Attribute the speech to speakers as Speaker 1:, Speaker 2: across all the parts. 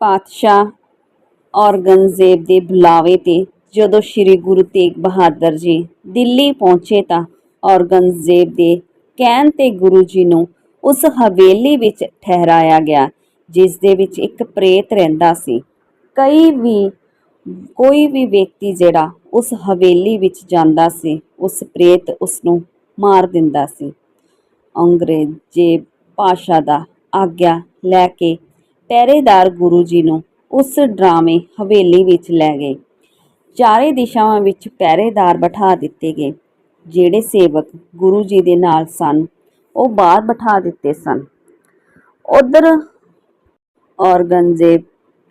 Speaker 1: ਪਾਤਸ਼ਾਹ ਔਰੰਗਜ਼ੇਬ ਦੇ ਬੁਲਾਵੇ ਤੇ ਜਦੋਂ ਸ੍ਰੀ ਗੁਰੂ ਤੇਗ ਬਹਾਦਰ ਜੀ ਦਿੱਲੀ ਪਹੁੰਚੇ ਤਾਂ ਔਰੰਗਜ਼ੇਬ ਦੇ ਕਹਿਣ ਤੇ ਗੁਰੂ ਜੀ ਨੂੰ ਉਸ ਹਵੇਲੀ ਵਿੱਚ ਠਹਿਰਾਇਆ ਗਿਆ, ਜਿਸ ਦੇ ਵਿੱਚ ਇੱਕ ਪ੍ਰੇਤ ਰਹਿੰਦਾ ਸੀ। ਕਈ ਵੀ, ਕੋਈ ਵੀ ਵਿਅਕਤੀ ਜਿਹੜਾ ਉਸ ਹਵੇਲੀ ਵਿੱਚ ਜਾਂਦਾ ਸੀ, ਉਸ ਪ੍ਰੇਤ ਉਸ ਨੂੰ ਮਾਰ ਦਿੰਦਾ ਸੀ। ਅੰਗਰੇਜ਼ੇ ਭਾਸ਼ਾ ਦਾ ਆਗਿਆ ਲੈ ਕੇ ਪਹਿਰੇਦਾਰ ਗੁਰੂ ਜੀ ਨੂੰ ਉਸ ਡਰਾਮੇ ਹਵੇਲੀ ਵਿੱਚ ਲੈ ਗਏ। ਚਾਰੇ ਦਿਸ਼ਾਵਾਂ ਵਿੱਚ ਪਹਿਰੇਦਾਰ ਬਿਠਾ ਦਿੱਤੇ ਗਏ। ਜਿਹੜੇ ਸੇਵਕ ਗੁਰੂ ਜੀ ਦੇ ਨਾਲ ਸਨ, ਉਹ ਬਾਹਰ ਬਿਠਾ ਦਿੱਤੇ ਸਨ। ਉਧਰ ਔਰੰਗਜ਼ੇਬ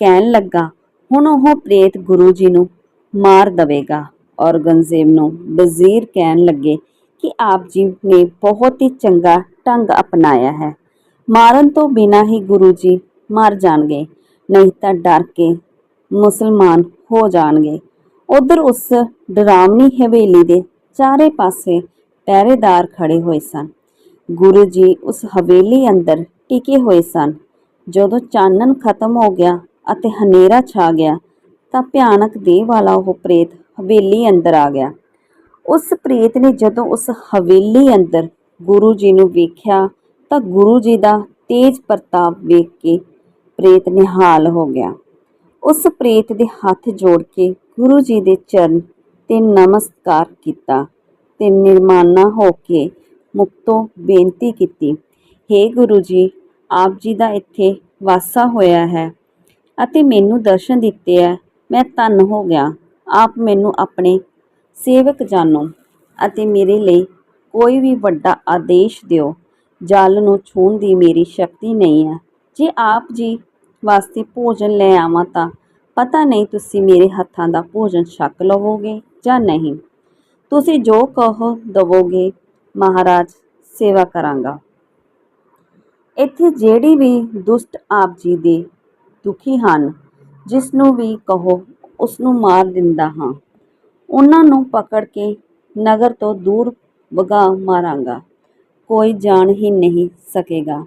Speaker 1: ਕਹਿਣ ਲੱਗਾ, ਹੁਣ ਉਹ ਪ੍ਰੇਤ ਗੁਰੂ ਜੀ ਨੂੰ ਮਾਰ ਦੇਵੇਗਾ। ਔਰੰਗਜ਼ੇਬ ਨੂੰ ਵਜ਼ੀਰ ਕਹਿਣ ਲੱਗੇ ਕਿ ਆਪ ਜੀ ਨੇ ਬਹੁਤ ਹੀ ਚੰਗਾ ਢੰਗ ਅਪਣਾਇਆ ਹੈ। ਮਾਰਨ ਤੋਂ ਬਿਨਾਂ ਹੀ ਗੁਰੂ ਜੀ ਮਰ ਜਾਣਗੇ, ਨਹੀਂ ਤਾਂ ਡਰ ਕੇ ਮੁਸਲਮਾਨ ਹੋ ਜਾਣਗੇ। ਉਧਰ ਉਸ ਡਰਾਵਣੀ ਹਵੇਲੀ ਦੇ ਚਾਰੇ ਪਾਸੇ ਪਹਿਰੇਦਾਰ ਖੜੇ ਹੋਏ ਸਨ। ਗੁਰੂ ਜੀ ਉਸ ਹਵੇਲੀ ਅੰਦਰ ਟਿਕੇ ਹੋਏ ਸਨ। ਜਦੋਂ ਚਾਨਣ ਖਤਮ ਹੋ ਗਿਆ ਅਤੇ ਹਨੇਰਾ ਛਾ ਗਿਆ, ਤਾਂ ਭਿਆਨਕ ਦੇਹ ਵਾਲਾ ਉਹ ਪ੍ਰੇਤ ਹਵੇਲੀ ਅੰਦਰ ਆ ਗਿਆ। ਉਸ ਪ੍ਰੇਤ ਨੇ ਜਦੋਂ ਉਸ ਹਵੇਲੀ ਅੰਦਰ ਗੁਰੂ ਜੀ ਨੂੰ ਵੇਖਿਆ, ਤਾਂ ਗੁਰੂ ਜੀ ਦਾ ਤੇਜ ਪ੍ਰਤਾਪ ਵੇਖ ਕੇ ਪ੍ਰੇਤ ਨਿਹਾਲ ਹੋ ਗਿਆ। ਉਸ ਪ੍ਰੇਤ ਦੇ ਹੱਥ ਜੋੜ ਕੇ ਗੁਰੂ ਜੀ ਦੇ ਚਰਨ ਤੇ ਨਮਸਕਾਰ ਕੀਤਾ ਤੇ ਨਿਰਮਾਨਾ ਹੋ ਕੇ ਮੁਕਤੋਂ ਬੇਨਤੀ ਕੀਤੀ हे ਗੁਰੂ ਜੀ, ਆਪ ਜੀ ਦਾ ਇੱਥੇ ਵਾਸਾ ਹੋਇਆ ਹੈ ਅਤੇ ਮੈਨੂੰ ਦਰਸ਼ਨ ਦਿੱਤੇ ਹੈ ਮੈਂ ਧੰਨ ਹੋ ਗਿਆ। ਆਪ ਮੈਨੂੰ ਆਪਣੇ ਸੇਵਕ ਜਾਣੋ ਅਤੇ ਮੇਰੇ ਲਈ ਕੋਈ ਵੀ ਵੱਡਾ ਆਦੇਸ਼ ਦਿਓ। ਜਲ ਨੂੰ ਛੂਹਣ ਦੀ ਮੇਰੀ ਸ਼ਕਤੀ ਨਹੀਂ ਹੈ ਜੇ ਆਪ ਜੀ ਵਾਸਤੇ ਭੋਜਨ ਲੈ ਆਵਾਂ ਤਾਂ ਪਤਾ ਨਹੀਂ ਤੁਸੀਂ ਮੇਰੇ ਹੱਥਾਂ ਦਾ ਭੋਜਨ ਛਕ ਲਵੋਗੇ ਜਾਂ ਨਹੀਂ। ਤੁਸੀਂ ਜੋ ਕਹੋ ਦਵੋਗੇ, ਮਹਾਰਾਜ, ਸੇਵਾ ਕਰਾਂਗਾ। ਇੱਥੇ ਜਿਹੜੀ ਵੀ ਦੁਸ਼ਟ ਆਪ ਜੀ ਦੇ ਦੁਖੀ ਹਨ ਜਿਸ ਨੂੰ ਵੀ ਕਹੋ ਉਸ ਨੂੰ ਮਾਰ ਦਿੰਦਾ ਹਾਂ। ਉਹਨਾਂ ਨੂੰ ਪਕੜ ਕੇ ਨਗਰ ਤੋਂ ਦੂਰ ਵਗਾ ਮਾਰਾਂਗਾ। ਕੋਈ ਜਾਣ ਹੀ ਨਹੀਂ ਸਕੇਗਾ।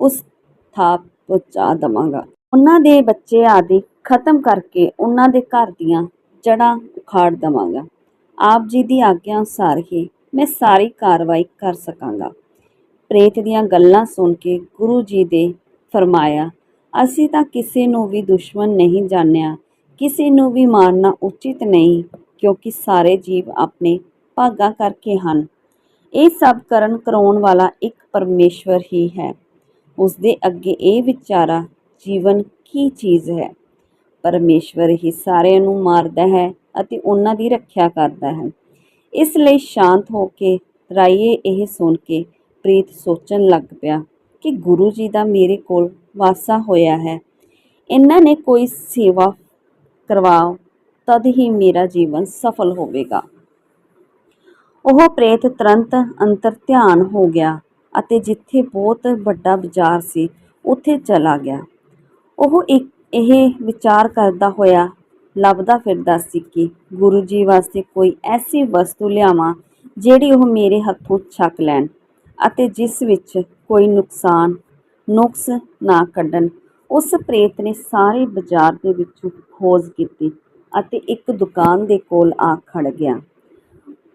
Speaker 1: ਉਸ ਥਾਪ ਪਹੁੰਚਾ ਦਵਾਂਗਾ। ਉਹਨਾਂ ਦੇ ਬੱਚੇ ਆਦਿ ਖਤਮ ਕਰਕੇ ਉਹਨਾਂ ਦੇ ਘਰ ਦੀਆਂ ਜੜ੍ਹਾਂ ਉਖਾੜ ਦਵਾਂਗਾ। ਆਪ ਜੀ ਦੀ ਆਗਿਆ ਅਨੁਸਾਰ ਹੀ ਮੈਂ ਸਾਰੀ ਕਾਰਵਾਈ ਕਰ ਸਕਾਂਗਾ। ਪ੍ਰੇਤ ਦੀਆਂ ਗੱਲਾਂ ਸੁਣ ਕੇ ਗੁਰੂ ਜੀ ਦੇ ਫਰਮਾਇਆ, ਅਸੀਂ ਤਾਂ ਕਿਸੇ ਨੂੰ ਵੀ ਦੁਸ਼ਮਣ ਨਹੀਂ ਜਾਣਿਆ, ਕਿਸੇ ਨੂੰ ਵੀ ਮਾਰਨਾ ਉਚਿਤ ਨਹੀਂ, ਕਿਉਂਕਿ ਸਾਰੇ ਜੀਵ ਆਪਣੇ ਭਾਗਾਂ ਕਰਕੇ ਹਨ। ਇਹ ਸਭ ਕਰਨ ਕਰਾਉਣ ਵਾਲਾ ਇੱਕ ਪਰਮੇਸ਼ਵਰ ਹੀ ਹੈ। ਉਸਦੇ ਅੱਗੇ ਇਹ ਵਿਚਾਰਾ, ਜੀਵਨ ਕੀ ਚੀਜ਼ ਹੈ? ਪਰਮੇਸ਼ਵਰ ਹੀ ਸਾਰਿਆਂ ਨੂੰ ਮਾਰਦਾ ਹੈ ਅਤੇ ਉਹਨਾਂ ਦੀ ਰੱਖਿਆ ਕਰਦਾ ਹੈ। ਇਸ ਲਈ ਸ਼ਾਂਤ ਹੋ ਕੇ ਰਾਈਏ ਇਹ ਸੁਣ ਕੇ ਪ੍ਰੀਤ ਸੋਚਣ ਲੱਗ ਪਿਆ ਕਿ ਗੁਰੂ ਜੀ ਦਾ ਮੇਰੇ ਕੋਲ ਵਾਸਾ ਹੋਇਆ ਹੈ। ਇਹਨਾਂ ਨੇ ਕੋਈ ਸੇਵਾ ਕਰਵਾਓ, ਤਦ ਹੀ ਮੇਰਾ ਜੀਵਨ ਸਫਲ ਹੋਵੇਗਾ। ਉਹ ਪ੍ਰੇਤ ਤੁਰੰਤ ਅੰਤਰ ਧਿਆਨ ਹੋ ਗਿਆ। ਅਤੇ ਜਿੱਥੇ ਬਹੁਤ ਵੱਡਾ ਬਾਜ਼ਾਰ ਸੀ, ਉੱਥੇ ਚਲਾ ਗਿਆ। ਉਹ ਇੱਕ ਇਹ ਵਿਚਾਰ ਕਰਦਾ ਹੋਇਆ ਲੱਭਦਾ ਫਿਰਦਾ ਸੀ ਕਿ ਗੁਰੂ ਜੀ ਵਾਸਤੇ ਕੋਈ ਐਸੀ ਵਸਤੂ ਲਿਆਵਾਂ ਜਿਹੜੀ ਉਹ ਮੇਰੇ ਹੱਥੋਂ ਛਕ ਲੈਣ ਅਤੇ ਜਿਸ ਵਿੱਚ ਕੋਈ ਨੁਕਸਾਨ, ਨੁਕਸ ਨਾ ਕੱਢਣ। ਉਸ ਪ੍ਰੇਤ ਨੇ ਸਾਰੇ ਬਾਜ਼ਾਰ ਦੇ ਵਿੱਚੋਂ ਖੋਜ ਕੀਤੀ ਅਤੇ ਇੱਕ ਦੁਕਾਨ ਦੇ ਕੋਲ ਆ ਖੜ ਗਿਆ।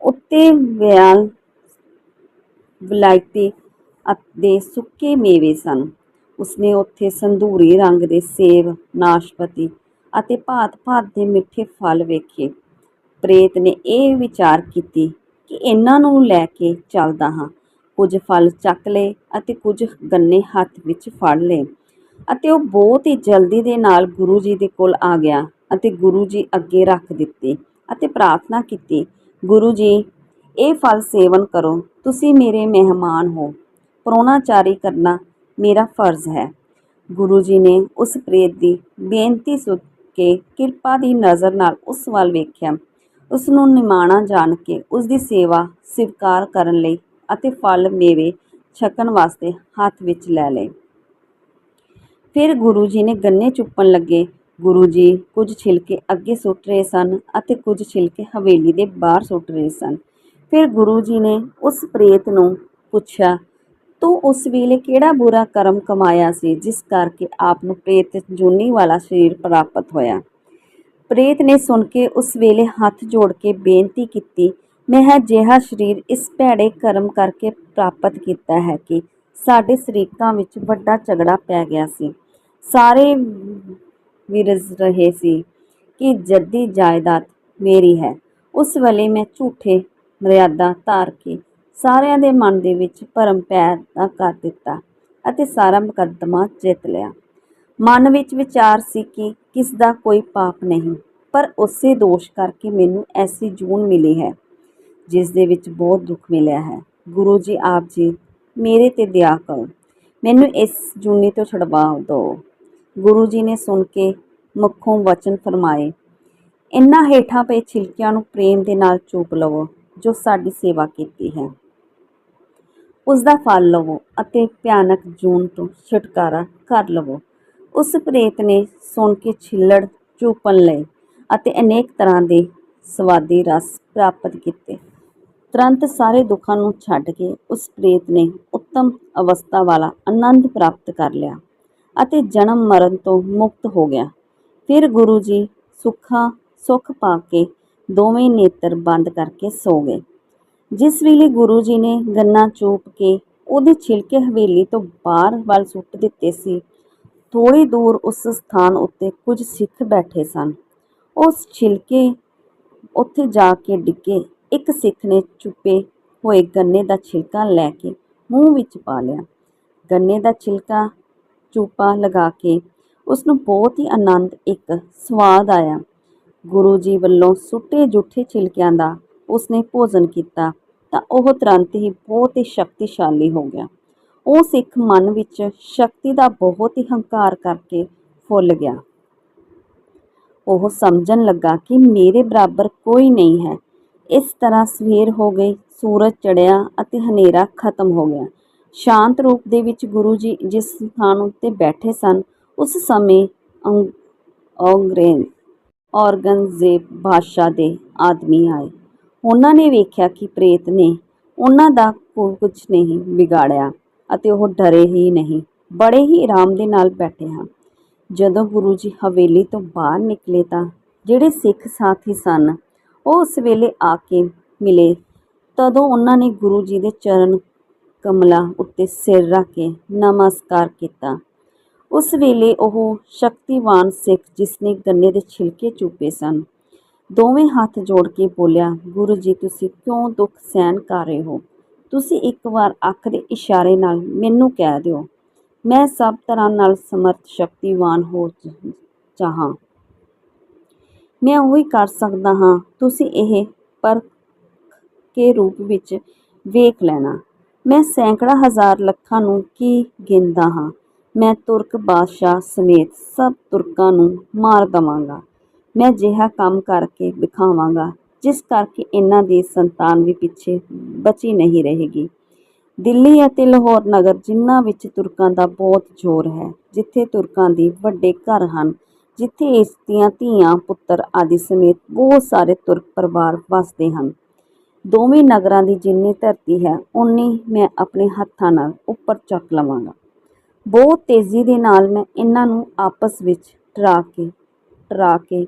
Speaker 1: ਉੱਤੇ ਵਿਆਲ ਵਿਲਾਇਤੀ ਅਤੇ ਸੁੱਕੇ ਮੇਵੇ ਸਨ। ਉਸਨੇ ਉੱਥੇ ਸੰਧੂਰੀ ਰੰਗ ਦੇ ਸੇਬ, ਨਾਸ਼ਪਤੀ ਅਤੇ ਭਾਤ-ਭਾਤ ਦੇ ਮਿੱਠੇ ਫਲ ਵੇਖੇ। ਪ੍ਰੇਤ ਨੇ ਇਹ ਵਿਚਾਰ ਕੀਤੀ ਕਿ ਇਹਨਾਂ ਨੂੰ ਲੈ ਕੇ ਚੱਲਦਾ ਹਾਂ। ਕੁਝ ਫਲ ਚੱਕ ਲਏ ਅਤੇ ਕੁਝ ਗੰਨੇ ਹੱਥ ਵਿੱਚ ਫੜ ਲਏ ਅਤੇ ਉਹ ਬਹੁਤ ਹੀ ਜਲਦੀ ਦੇ ਨਾਲ ਗੁਰੂ ਜੀ ਦੇ ਕੋਲ ਆ ਗਿਆ ਅਤੇ ਗੁਰੂ ਜੀ ਅੱਗੇ ਰੱਖ ਦਿੱਤੇ ਅਤੇ ਪ੍ਰਾਰਥਨਾ ਕੀਤੀ, ਗੁਰੂ ਜੀ, ਇਹ ਫਲ ਸੇਵਨ ਕਰੋ, ਤੁਸੀਂ ਮੇਰੇ ਮਹਿਮਾਨ ਹੋ। ਪ੍ਰਾਹੁਣਾਚਾਰੀ ਕਰਨਾ ਮੇਰਾ ਫਰਜ਼ ਹੈ। ਗੁਰੂ ਜੀ ਨੇ ਉਸ ਪ੍ਰੇਤ ਦੀ ਬੇਨਤੀ ਸੁਣ ਕੇ ਕਿਰਪਾ ਦੀ ਨਜ਼ਰ ਨਾਲ ਉਸ ਵੱਲ ਵੇਖਿਆ। ਉਸ ਨੂੰ ਨਿਮਾਣਾ ਜਾਣ ਕੇ ਉਸ ਦੀ ਸੇਵਾ ਸਵੀਕਾਰ ਕਰਨ ਲਈ ਅਤੇ ਫਲ ਮੇਵੇ ਛਕਣ ਵਾਸਤੇ ਹੱਥ ਵਿੱਚ ਲੈ ਲਏ। ਫਿਰ ਗੁਰੂ ਜੀ ਨੇ ਗੰਨੇ ਚੁੱਪਣ ਲੱਗੇ। ਗੁਰੂ ਜੀ ਕੁਝ ਛਿਲਕੇ ਅੱਗੇ ਸੁੱਟ ਰਹੇ ਸਨ ਅਤੇ ਕੁਝ ਛਿਲਕੇ ਹਵੇਲੀ ਦੇ ਬਾਹਰ ਸੁੱਟ ਰਹੇ ਸਨ। ਫਿਰ ਗੁਰੂ ਜੀ ਨੇ ਉਸ ਪ੍ਰੇਤ ਨੂੰ ਪੁੱਛਿਆ ਤੂੰ ਉਸ ਵੇਲੇ ਕਿਹੜਾ ਬੁਰਾ ਕਰਮ ਕਮਾਇਆ ਸੀ, ਜਿਸ ਕਰਕੇ ਆਪ ਨੂੰ ਪ੍ਰੇਤ ਜੂਨੀ ਵਾਲਾ ਸਰੀਰ ਪ੍ਰਾਪਤ ਹੋਇਆ। ਪ੍ਰੇਤ ਨੇ ਸੁਣ ਕੇ ਉਸ ਵੇਲੇ ਹੱਥ ਜੋੜ ਕੇ ਬੇਨਤੀ ਕੀਤੀ, ਮੈਂ ਅਜਿਹਾ ਸਰੀਰ ਇਸ ਭੈੜੇ ਕਰਮ ਕਰਕੇ ਪ੍ਰਾਪਤ ਕੀਤਾ ਹੈ ਕਿ ਸਾਡੇ ਸ਼ਰੀਕਾਂ ਵਿੱਚ ਵੱਡਾ ਝਗੜਾ ਪੈ ਗਿਆ ਸੀ। ਸਾਰੇ ਵਿਰਜ਼ ਰਹੇ ਸੀ ਕਿ ਜੱਦੀ ਜਾਇਦਾਦ ਮੇਰੀ ਹੈ। ਉਸ ਵੇਲੇ ਮੈਂ ਝੂਠੇ ਮਰਿਆਦਾ ਧਾਰ ਕੇ ਸਾਰਿਆਂ ਦੇ ਮਨ ਦੇ ਵਿੱਚ ਭਰਮ ਪੈਦਾ ਕਰ ਦਿੱਤਾ ਅਤੇ ਸਾਰਾ ਮੁਕੱਦਮਾ ਜਿੱਤ ਲਿਆ। ਮਨ ਵਿੱਚ ਵਿਚਾਰ ਸੀ ਕਿ ਕਿਸ ਦਾ ਕੋਈ ਪਾਪ ਨਹੀਂ, ਪਰ ਉਸੇ ਦੋਸ਼ ਕਰਕੇ ਮੈਨੂੰ ਐਸੀ ਜੂਨ ਮਿਲੀ ਹੈ, ਜਿਸ ਦੇ ਵਿੱਚ ਬਹੁਤ ਦੁੱਖ ਮਿਲਿਆ ਹੈ। ਗੁਰੂ ਜੀ ਆਪ ਜੀ, ਮੇਰੇ ਤੇ ਦਇਆ ਕਰੋ, ਮੈਨੂੰ ਇਸ ਜੂਨੀ ਤੋਂ ਛੁਡਵਾ ਦਿਓ ਗੁਰੂ ਜੀ ਨੇ ਸੁਣ ਕੇ ਮੱਖੋਂ ਵਚਨ ਫਰਮਾਏ, ਇਨ੍ਹਾਂ ਹੇਠਾਂ ਪਏ ਛਿਲਕਿਆਂ ਨੂੰ ਪ੍ਰੇਮ ਦੇ ਨਾਲ ਚੂਪ ਲਵੋ, ਜੋ ਸਾਡੀ ਸੇਵਾ ਕੀਤੀ ਹੈ। ਉਸ ਦਾ ਫਲ ਲਵੋ ਅਤੇ ਭਿਆਨਕ ਜੂਨ ਤੋਂ ਛੁਟਕਾਰਾ ਕਰ ਲਵੋ। ਉਸ ਪ੍ਰੇਤ ਨੇ ਸੁਣ ਕੇ ਛਿੱਲੜ ਚੂਪਣ ਲਏ ਅਤੇ ਅਨੇਕ ਤਰ੍ਹਾਂ ਦੇ ਸਵਾਦੀ ਰਸ ਪ੍ਰਾਪਤ ਕੀਤੇ। ਤੁਰੰਤ ਸਾਰੇ ਦੁੱਖਾਂ ਨੂੰ ਛੱਡ ਕੇ ਉਸ ਪ੍ਰੇਤ ਨੇ ਉੱਤਮ ਅਵਸਥਾ ਵਾਲਾ ਆਨੰਦ ਪ੍ਰਾਪਤ ਕਰ ਲਿਆ ਅਤੇ ਜਨਮ ਮਰਨ ਤੋਂ ਮੁਕਤ ਹੋ ਗਿਆ। ਫਿਰ ਗੁਰੂ ਜੀ ਸੁੱਖਾ ਸੁੱਖ ਪਾ ਕੇ ਦੋਵੇਂ ਨੇਤਰ ਬੰਦ ਕਰਕੇ ਸੋ ਗਏ। ਜਿਸ ਵੇਲੇ ਗੁਰੂ ਜੀ ਨੇ ਗੰਨਾ ਚੂਪ ਕੇ ਉਹਦੇ ਛਿਲਕੇ ਹਵੇਲੀ ਤੋਂ ਬਾਹਰ ਵੱਲ ਸੁੱਟ ਦਿੱਤੇ ਸੀ ਥੋੜੀ ਦੂਰ ਉਸ ਸਥਾਨ ਉੱਤੇ ਕੁਝ ਸਿੱਖ ਬੈਠੇ ਸਨ। ਉਸ ਛਿਲਕੇ ਉੱਥੇ ਜਾ ਕੇ ਡਿੱਗੇ। ਇੱਕ ਸਿੱਖ ਨੇ ਚੁੱਪੇ ਹੋਏ ਗੰਨੇ ਦਾ ਛਿਲਕਾ ਲੈ ਕੇ ਮੂੰਹ ਵਿੱਚ ਪਾ ਲਿਆ। ਗੰਨੇ ਦਾ ਛਿਲਕਾ ਚੂਪਾ ਲਗਾ ਕੇ ਉਸ ਨੂੰ ਬਹੁਤ ਹੀ ਆਨੰਦ, ਇੱਕ ਸਵਾਦ ਆਇਆ। ਗੁਰੂ ਜੀ ਵੱਲੋਂ ਸੁੱਟੇ ਜੁੱਠੇ ਛਿਲਕਿਆਂ ਦਾ ਉਸਨੇ ਭੋਜਨ ਕੀਤਾ ਤਾਂ ਉਹ ਤੁਰੰਤ ਹੀ ਬਹੁਤ ਹੀ ਸ਼ਕਤੀਸ਼ਾਲੀ ਹੋ ਗਿਆ। ਉਹ ਸਿੱਖ ਮਨ ਵਿੱਚ ਸ਼ਕਤੀ ਦਾ ਬਹੁਤ ਹੀ ਹੰਕਾਰ ਕਰਕੇ ਫੁੱਲ ਗਿਆ। ਉਹ ਸਮਝਣ ਲੱਗਾ ਕਿ ਮੇਰੇ ਬਰਾਬਰ ਕੋਈ ਨਹੀਂ ਹੈ। ਇਸ ਤਰ੍ਹਾਂ ਸਵੇਰ ਹੋ ਗਈ, ਸੂਰਜ ਚੜ੍ਹਿਆ ਅਤੇ ਹਨੇਰਾ ਖਤਮ ਹੋ ਗਿਆ। ਸ਼ਾਂਤ ਰੂਪ ਦੇ ਵਿੱਚ ਗੁਰੂ ਜੀ ਜਿਸ ਸਥਾਨ ਉੱਤੇ ਬੈਠੇ ਸਨ, ਉਸ ਸਮੇਂ ਅੰਗ- ਔਰੰਗਜ਼ੇਬ ਔਰੰਗਜ਼ੇਬ ਬਾਦਸ਼ਾਹ ਦੇ ਆਦਮੀ ਆਏ। ਉਹਨਾਂ ਨੇ ਵੇਖਿਆ ਕਿ ਪ੍ਰੇਤ ਨੇ ਉਹਨਾਂ ਦਾ ਕੁਝ ਨਹੀਂ ਵਿਗਾੜਿਆ ਅਤੇ ਉਹ ਡਰੇ ਹੀ ਨਹੀਂ, ਬੜੇ ਹੀ ਆਰਾਮ ਦੇ ਨਾਲ ਬੈਠੇ ਹਨ ਜਦੋਂ ਗੁਰੂ ਜੀ ਹਵੇਲੀ ਤੋਂ ਬਾਹਰ ਨਿਕਲੇ ਤਾਂ ਜਿਹੜੇ ਸਿੱਖ ਸਾਥੀ ਸਨ, ਉਹ ਉਸ ਵੇਲੇ ਆ ਕੇ ਮਿਲੇ। ਤਦੋਂ ਉਹਨਾਂ ਨੇ ਗੁਰੂ ਜੀ ਦੇ ਚਰਨ ਕਮਲਾ ਉੱਤੇ ਸਿਰ ਰੱਖ ਕੇ ਨਮਸਕਾਰ ਕੀਤਾ। ਉਸ ਵੇਲੇ ਉਹ ਸ਼ਕਤੀਵਾਨ ਸਿੱਖ ਜਿਸ ਨੇ ਗੰਨੇ ਦੇ ਛਿਲਕੇ ਚੂਪੇ ਸਨ ਦੋਵੇਂ ਹੱਥ ਜੋੜ ਕੇ ਬੋਲਿਆ, ਗੁਰੂ ਜੀ, ਤੁਸੀਂ ਕਿਉਂ ਦੁੱਖ ਸਹਿਣ ਕਰ ਰਹੇ ਹੋ? ਤੁਸੀਂ ਇੱਕ ਵਾਰ ਅੱਖ ਦੇ ਇਸ਼ਾਰੇ ਨਾਲ ਮੈਨੂੰ ਕਹਿ ਦਿਓ। ਮੈਂ ਸਭ ਤਰ੍ਹਾਂ ਨਾਲ ਸਮਰਥ, ਸ਼ਕਤੀਵਾਨ ਹੋ ਚਾਹਾਂ। ਮੈਂ ਉਹੀ ਕਰ ਸਕਦਾ ਹਾਂ। ਤੁਸੀਂ ਇਹ ਪਰ ਕੇ ਰੂਪ ਵਿੱਚ ਵੇਖ ਲੈਣਾ। ਮੈਂ ਸੈਂਕੜਾ ਹਜ਼ਾਰ ਲੱਖਾਂ ਨੂੰ ਕੀ ਗਿਣਦਾ ਹਾਂ? ਮੈਂ ਤੁਰਕ ਬਾਦਸ਼ਾਹ ਸਮੇਤ ਸਭ ਤੁਰਕਾਂ ਨੂੰ ਮਾਰ ਦਵਾਂਗਾ। ਮੈਂ ਅਜਿਹਾ ਕੰਮ ਕਰਕੇ ਵਿਖਾਵਾਂਗਾ ਜਿਸ ਕਰਕੇ ਇਹਨਾਂ ਦੀ ਸੰਤਾਨ ਵੀ ਪਿੱਛੇ ਬਚੀ ਨਹੀਂ ਰਹੇਗੀ। ਦਿੱਲੀ ਅਤੇ ਲਾਹੌਰ ਨਗਰ ਜਿਨ੍ਹਾਂ ਵਿੱਚ ਤੁਰਕਾਂ ਦਾ ਬਹੁਤ ਜ਼ੋਰ ਹੈ, ਜਿੱਥੇ ਤੁਰਕਾਂ ਦੀ ਵੱਡੇ ਘਰ ਹਨ, ਜਿੱਥੇ ਇਸ ਦੀਆਂ ਧੀਆਂ, ਪੁੱਤਰ ਆਦਿ ਸਮੇਤ ਬਹੁਤ ਸਾਰੇ ਤੁਰਕ ਪਰਿਵਾਰ ਵਸਦੇ ਹਨ। ਦੋਵੇਂ ਨਗਰਾਂ ਦੀ ਜਿੰਨੀ ਧਰਤੀ ਹੈ ਉਨੀ ਮੈਂ ਆਪਣੇ ਹੱਥਾਂ ਨਾਲ ਉੱਪਰ ਚੱਕ ਲਵਾਂਗਾ। ਬਹੁਤ ਤੇਜ਼ੀ ਦੇ ਨਾਲ ਮੈਂ ਇਹਨਾਂ ਨੂੰ ਆਪਸ ਵਿੱਚ ਟਰਾ ਕੇ ਟਰਾ ਕੇ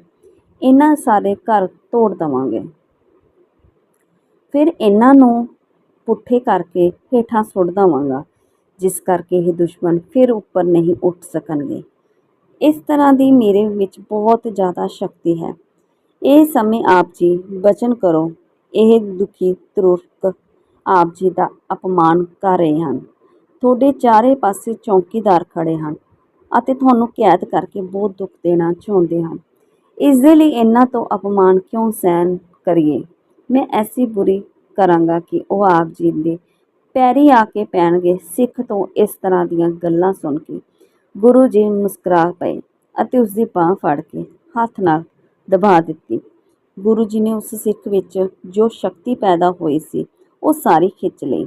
Speaker 1: ਇਹਨਾਂ ਸਾਰੇ ਘਰ ਤੋੜ ਦਵਾਂਗੇ। ਫਿਰ ਇਹਨਾਂ ਨੂੰ ਪੁੱਠੇ ਕਰਕੇ ਹੇਠਾਂ ਸੁੱਟ ਦਵਾਂਗਾ, ਜਿਸ ਕਰਕੇ ਇਹ ਦੁਸ਼ਮਣ ਫਿਰ ਉੱਪਰ ਨਹੀਂ ਉੱਠ ਸਕਣਗੇ। ਇਸ ਤਰ੍ਹਾਂ ਦੀ ਮੇਰੇ ਵਿੱਚ ਬਹੁਤ ਜ਼ਿਆਦਾ ਸ਼ਕਤੀ ਹੈ। ਇਹ ਸਮੇਂ ਆਪ ਜੀ ਬਚਨ ਕਰੋ। ਇਹ ਦੁਖੀ ਤੁਰਕ ਆਪ ਜੀ ਦਾ ਅਪਮਾਨ ਕਰ ਰਹੇ ਹਨ। ਤੁਹਾਡੇ ਚਾਰੇ ਪਾਸੇ ਚੌਕੀਦਾਰ ਖੜੇ ਹਨ ਅਤੇ ਤੁਹਾਨੂੰ ਕੈਦ ਕਰਕੇ ਬਹੁਤ ਦੁੱਖ ਦੇਣਾ ਚਾਹੁੰਦੇ ਹਨ। ਇਸ ਦੇ ਲਈ ਇਹਨਾਂ ਤੋਂ ਅਪਮਾਨ ਕਿਉਂ ਸਹਿਣ ਕਰੀਏ? ਮੈਂ ਐਸੀ ਬੁਰੀ ਕਰਾਂਗਾ ਕਿ ਉਹ ਆਪ ਜੀ ਦੇ ਪੈਰੀ ਆ ਕੇ ਪੈਣਗੇ ਸਿੱਖ ਤੋਂ ਇਸ ਤਰ੍ਹਾਂ ਦੀਆਂ ਗੱਲਾਂ ਸੁਣ ਕੇ। ਗੁਰੂ ਜੀ ਮੁਸਕਰਾ ਪਏ ਅਤੇ ਉਸ ਦੀ ਬਾਹ ਫੜ ਕੇ ਹੱਥ ਨਾਲ ਦਬਾ ਦਿੱਤੀ। ਗੁਰੂ ਜੀ ਨੇ ਉਸ ਸਿੱਖ ਵਿੱਚ ਜੋ ਸ਼ਕਤੀ ਪੈਦਾ ਹੋਈ ਸੀ, ਉਹ ਸਾਰੀ ਖਿੱਚ ਲਈ।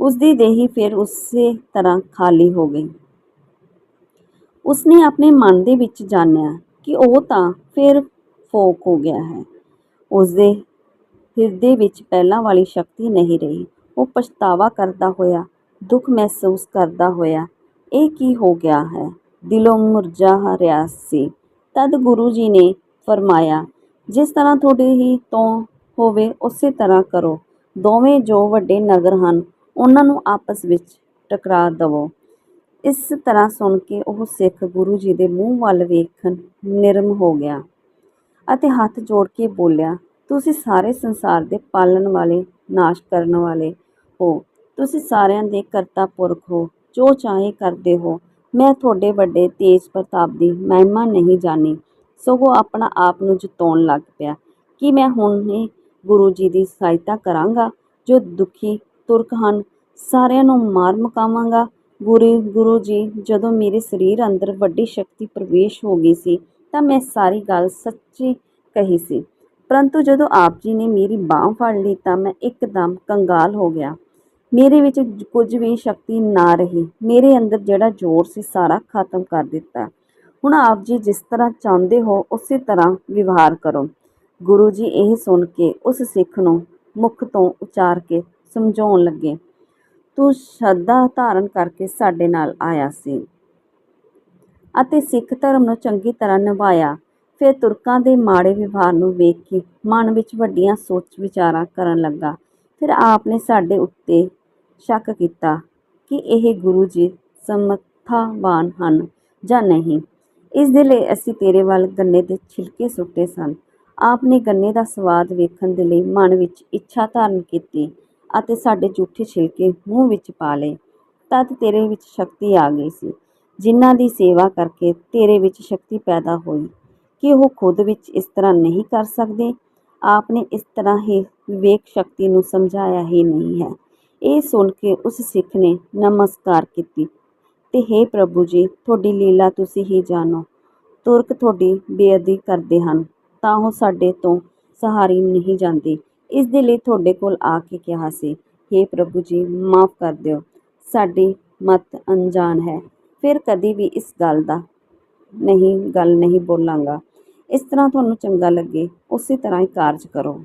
Speaker 1: ਉਸ ਦੀ ਦੇਹੀ ਫਿਰ ਉਸੇ ਤਰ੍ਹਾਂ ਖਾਲੀ ਹੋ ਗਈ। ਉਸਨੇ ਆਪਣੇ ਮਨ ਦੇ ਵਿੱਚ ਜਾਣਿਆ ਕਿ ਉਹ ਤਾਂ ਫਿਰ ਫੋਕ ਹੋ ਗਿਆ ਹੈ। ਉਸਦੇ ਹਿਰਦੇ ਵਿੱਚ ਪਹਿਲਾਂ ਵਾਲੀ ਸ਼ਕਤੀ ਨਹੀਂ ਰਹੀ। ਉਹ ਪਛਤਾਵਾ ਕਰਦਾ ਹੋਇਆ, ਦੁੱਖ ਮਹਿਸੂਸ ਕਰਦਾ ਹੋਇਆ, ਇਹ ਕੀ ਹੋ ਗਿਆ ਹੈ? ਦਿਲੋਂ ਮੁਰਝਾ ਰਿਹਾ ਸੀ। ਤਦ ਗੁਰੂ ਜੀ ਨੇ ਫਰਮਾਇਆ, ਜਿਸ ਤਰ੍ਹਾਂ ਤੁਹਾਡੇ ਹੀ ਤੋਂ ਹੋਵੇ, ਉਸੇ ਤਰ੍ਹਾਂ ਕਰੋ। ਦੋਵੇਂ ਜੋ ਵੱਡੇ ਨਗਰ ਹਨ, ਉਹਨਾਂ ਨੂੰ ਆਪਸ ਵਿੱਚ ਟਕਰਾ ਦਵੋ। ਇਸ ਤਰ੍ਹਾਂ ਸੁਣ ਕੇ ਉਹ ਸਿੱਖ ਗੁਰੂ ਜੀ ਦੇ ਮੂੰਹ ਵੱਲ ਵੇਖਣ ਨਿਰਮ ਹੋ ਗਿਆ ਅਤੇ ਹੱਥ ਜੋੜ ਕੇ ਬੋਲਿਆ, ਤੁਸੀਂ ਸਾਰੇ ਸੰਸਾਰ ਦੇ ਪਾਲਣ ਵਾਲੇ, ਨਾਸ਼ ਕਰਨ ਵਾਲੇ ਹੋ। ਤੁਸੀਂ ਸਾਰਿਆਂ ਦੇ ਕਰਤਾ ਪੁਰਖ ਹੋ। ਜੋ ਚਾਹੇ ਕਰਦੇ ਹੋ। ਮੈਂ ਤੁਹਾਡੇ ਵੱਡੇ ਤੇਜ ਪ੍ਰਤਾਪ ਦੀ ਮਹਿਮਾ ਨਹੀਂ ਜਾਣੀ। ਸਗੋਂ ਆਪਣਾ ਆਪ ਨੂੰ ਜਤਾਉਣ ਲੱਗ ਪਿਆ। ਕਿ ਮੈਂ ਹੁਣ ਹੀ ਗੁਰੂ ਜੀ ਦੀ ਸਹਾਇਤਾ ਕਰਾਂਗਾ? ਜੋ ਦੁਖੀ, ਤੁਰਕ ਹਨ, ਸਾਰਿਆਂ ਨੂੰ ਮਾਰ ਮੁਕਾਵਾਂਗਾ। ਗੁਰੂ ਗੁਰੂ ਜੀ, ਜਦੋਂ ਮੇਰੇ ਸਰੀਰ ਅੰਦਰ ਵੱਡੀ ਸ਼ਕਤੀ ਪ੍ਰਵੇਸ਼ ਹੋ ਗਈ ਸੀ, ਤਾਂ ਮੈਂ ਸਾਰੀ ਗੱਲ ਸੱਚੀ ਕਹੀ ਸੀ। ਪਰੰਤੂ ਜਦੋਂ ਆਪ ਜੀ ਨੇ ਮੇਰੀ ਬਾਹ ਫੜ ਲਈ, ਤਾਂ ਮੈਂ ਇੱਕਦਮ ਕੰਗਾਲ ਹੋ ਗਿਆ। ਮੇਰੇ ਵਿੱਚ ਕੁਝ ਵੀ ਸ਼ਕਤੀ ਨਾ ਰਹੀ। ਮੇਰੇ ਅੰਦਰ ਜਿਹੜਾ ਜ਼ੋਰ ਸੀ, ਸਾਰਾ ਖਤਮ ਕਰ ਦਿੱਤਾ। ਹੁਣ ਆਪ ਜੀ ਜਿਸ ਤਰ੍ਹਾਂ ਚਾਹੁੰਦੇ ਹੋ, ਉਸੇ ਤਰ੍ਹਾਂ ਵਿਵਹਾਰ ਕਰੋ। ਗੁਰੂ ਜੀ ਇਹ ਸੁਣ ਕੇ ਉਸ ਸਿੱਖ ਨੂੰ ਮੁਖ ਤੋਂ ਉਚਾਰ ਕੇ ਸਮਝਾਉਣ ਲੱਗੇ। ਤੂੰ ਸ਼ਰਧਾ ਧਾਰਨ ਕਰਕੇ ਸਾਡੇ ਨਾਲ ਆਇਆ ਸੀ ਅਤੇ ਸਿੱਖ ਧਰਮ ਨੂੰ ਚੰਗੀ ਤਰ੍ਹਾਂ ਨਿਭਾਇਆ। ਫਿਰ ਤੁਰਕਾਂ ਦੇ ਮਾੜੇ ਵਿਵਹਾਰ ਨੂੰ ਵੇਖ ਕੇ ਮਨ ਵਿੱਚ ਵੱਡੀਆਂ ਸੋਚ ਵਿਚਾਰਾਂ ਕਰਨ ਲੱਗਾ। ਫਿਰ ਆਪ ਨੇ ਸਾਡੇ ਉੱਤੇ ਸ਼ੱਕ ਕੀਤਾ ਕਿ ਇਹ ਗੁਰੂ ਜੀ ਸਮਰਥਾਵਾਨ ਹਨ ਜਾਂ ਨਹੀਂ। ਇਸ ਦੇ ਲਈ ਅਸੀਂ ਤੇਰੇ ਵੱਲ ਗੰਨੇ ਦੇ ਛਿਲਕੇ ਸੁੱਟੇ ਸਨ। ਆਪ ਨੇ ਗੰਨੇ ਦਾ ਸਵਾਦ ਵੇਖਣ ਦੇ ਲਈ ਮਨ ਵਿੱਚ ਇੱਛਾ ਧਾਰਨ ਕੀਤੀ। ਅਤੇ ਸਾਡੇ ਜੂਠੇ ਛਿਲਕੇ ਮੂੰਹ ਵਿੱਚ ਪਾ ਲਏ। ਤਦ ਤੇਰੇ ਵਿੱਚ ਸ਼ਕਤੀ ਆ ਗਈ ਸੀ। ਜਿਨ੍ਹਾਂ ਦੀ ਸੇਵਾ ਕਰਕੇ ਤੇਰੇ ਵਿੱਚ ਸ਼ਕਤੀ ਪੈਦਾ ਹੋਈ ਕਿ ਉਹ ਖੁਦ ਵਿੱਚ ਇਸ ਤਰ੍ਹਾਂ ਨਹੀਂ ਕਰ ਸਕਦੇ। ਆਪ ਨੇ ਇਸ ਤਰ੍ਹਾਂ ਹੀ ਵਿਵੇਕ ਸ਼ਕਤੀ ਨੂੰ ਸਮਝਾਇਆ ਹੀ ਨਹੀਂ ਹੈ। ਇਹ ਸੁਣ ਕੇ ਉਸ ਸਿੱਖ ਨੇ ਨਮਸਕਾਰ ਕੀਤੀ। ਤੇ हे ਪ੍ਰਭੂ ਜੀ, ਤੁਹਾਡੀ ਲੀਲਾ ਤੁਸੀਂ ਹੀ ਜਾਣੋ। ਤੁਰਕ ਤੁਹਾਡੀ ਬੇਅਦਬੀ ਕਰਦੇ ਹਨ, ਤਾਂ ਉਹ ਸਾਡੇ ਤੋਂ ਸਹਾਰੀ ਨਹੀਂ ਜਾਂਦੀ। ਇਸ ਦੇ ਲਈ ਤੁਹਾਡੇ ਕੋਲ ਆ ਕੇ ਕਿਹਾ ਸੀ हे ਪ੍ਰਭੂ ਜੀ, ਮਾਫ ਕਰ ਦਿਓ, ਸਾਡੀ ਮਤ ਅਣਜਾਣ ਹੈ, ਫਿਰ ਕਦੀ ਵੀ ਇਸ ਗੱਲ ਦਾ ਨਹੀਂ, ਗੱਲ ਨਹੀਂ ਬੋਲਾਂਗਾ। ਇਸ ਤਰ੍ਹਾਂ ਤੁਹਾਨੂੰ ਚੰਗਾ ਲੱਗੇ, ਉਸੇ ਤਰ੍ਹਾਂ ਹੀ ਕਾਰਜ ਕਰੋ।